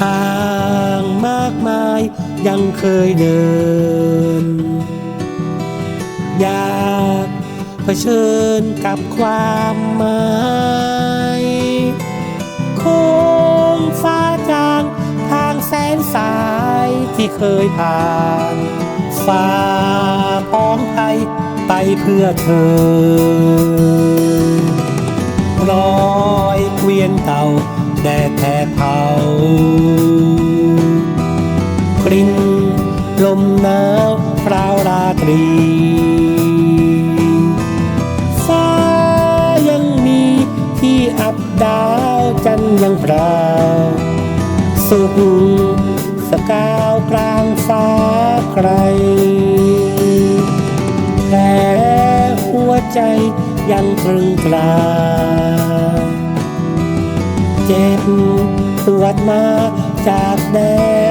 ทางมากมายยังเคยเดิน อยากเผชิญกับความหมายโค้งฟ้าจางทางแสนสายที่เคยผ่านฟ้าพ้องไทยไปเพื่อเธอากลิ่นลมหนาวพราวราตรีฟ้ายังมีที่อับดาวจันยังเปล่าสุขสกาวกลางฟ้าไกลแต่หัวใจยังตรึงตราเจ็บปวดมาจากแด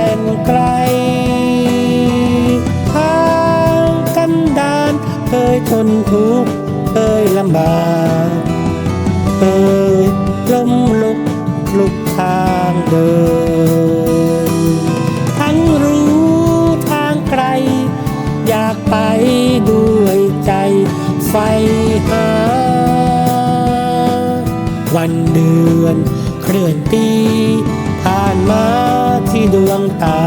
น ลำบากเคยล้มลุกลุกทางเดิน ทั้งรู้ทางไกล อยากไปด้วยใจไฟหา วันเดือนเคลื่อนปีผ่านมาที่ดวงตา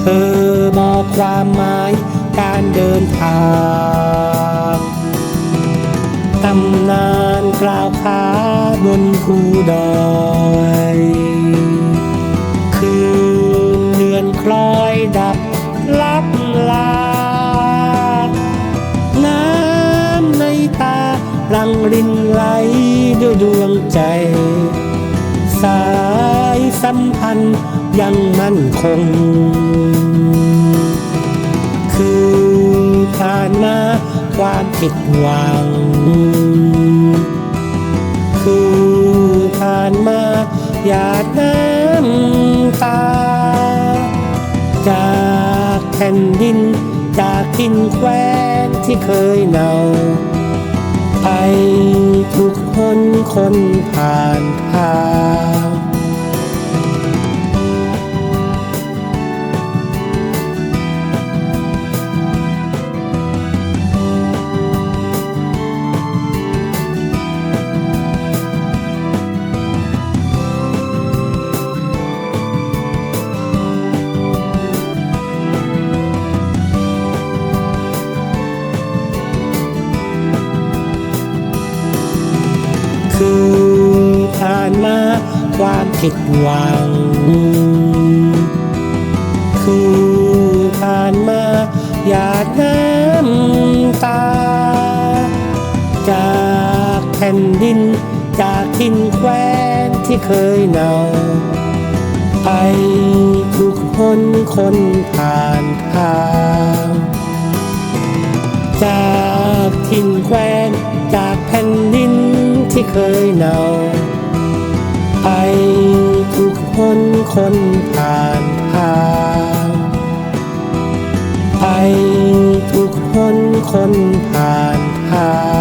เธอบอกความหมายการเดินทางานกล่าบนภูดอยคืนเดือนคล้อยดับลับลา น้ำในตาลังรินไหลด้วยดวงใจ สายสัมพันธ์ยังมั่นคง คือผ่านมาความผิดหวัง ผ่นดิน จากทินแคว้นที่เคยเนาไปทุกคนคนผ่านทาง ความผิดหวัง คือผ่านมาหยาดน้ำตา จากแผ่นดิน จากทินแคว้นที่เคยเนาไปทุกคนคนผ่านทางจากถิ่นแคว้นจากแผ่นดินที่เคยเนา ไปทุกคนคนผ่านทางไปทุกคนคนผ่านทาง